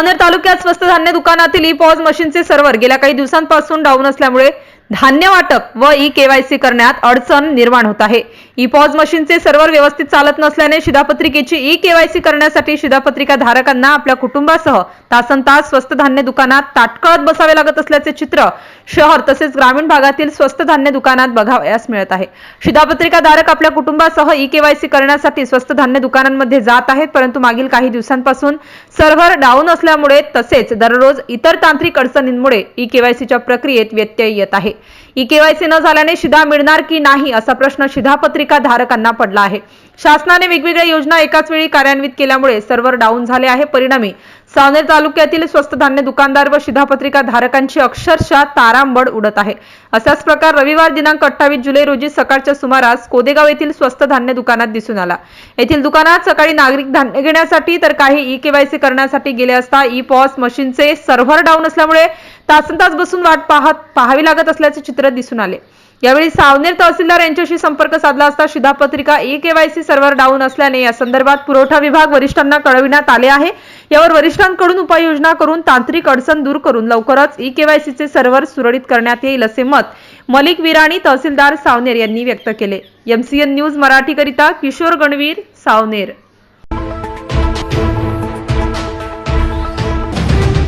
सावनेर तालुक्यात स्वस्त धान्य दुकानातील ई पॉज मशीनचे सर्व्हर गेल्या काही दिवसांपासून डाऊन असल्यामुळे धान्य वाटप व ई केवायसी करण्यात अडचण निर्माण होत आहे. ई पॉज मशीनचे सर्व्हर व्यवस्थित चालत नसल्याने शिधापत्रिकेची ई केवायसी करण्यासाठी शिधापत्रिका धारकांना आपल्या कुटुंबासह तासन तास स्वस्त धान्य दुकानात ताटकळत बसावे लागत असल्याचे चित्र शहर तसेच ग्रामीण भागातील स्वस्त धान्य दुकानात बघावयास मिळत आहे. शिधापत्रिका धारक आपल्या कुटुंबासह ई केवायसी करण्यासाठी स्वस्त धान्य दुकानांमध्ये जात आहेत परंतु मागील काही दिवसांपासून सर्व्हर डाऊन असल्यामुळे तसेच दररोज इतर तांत्रिक अडचणींमुळे ई केवायसीच्या प्रक्रियेत व्यत्यय येत आहे. ई केवायसी न झाल्याने शिधा मिळणार की नाही असा प्रश्न शिधापत्रिका पत्रिका धारकांना पडला आहे. शासनाने वेगवेगळ्या योजना एकाच वेळी कार्यान्वित केल्यामुळे सर्व्हर डाऊन झाले आहे. परिणामी सावनेर तालुक्यातील स्वस्त धान्य दुकानदार व शिधापत्रिका धारकांची अक्षरशः तारांबड उडत आहे. असाच प्रकार रविवार दिनांक अठ्ठावीस जुलै रोजी सकाळच्या सुमारास कोदेगाव येथील स्वस्त धान्य दुकानात दिसून आला. येथील दुकानात सकाळी नागरिक धान्य घेण्यासाठी तर काही ई केवायसी करण्यासाठी गेले असता ई पॉस मशीनचे सर्व्हर डाऊन असल्यामुळे तासन तास बसून वाट पाहत पाहावी लागत असल्याचे चित्र दिसून आले. यावेळी सावनेर तहसीलदार यांच्याशी संपर्क साधला असता शिधापत्रिका ई केवायसी सर्व्हर डाऊन असल्याने या संदर्भात पुरवठा विभाग वरिष्ठांना कळविण्यात आले आहे. यावर वरिष्ठांकडून उपाययोजना करून तांत्रिक अडचण दूर करून लवकरच ई केवायसीचे सर्व्हर सुरळीत करण्यात येईल असे मत मलिक विराणी तहसीलदार सावनेर यांनी व्यक्त केले. एमसीएन न्यूज मराठीकरिता किशोर गणवीर सावनेर.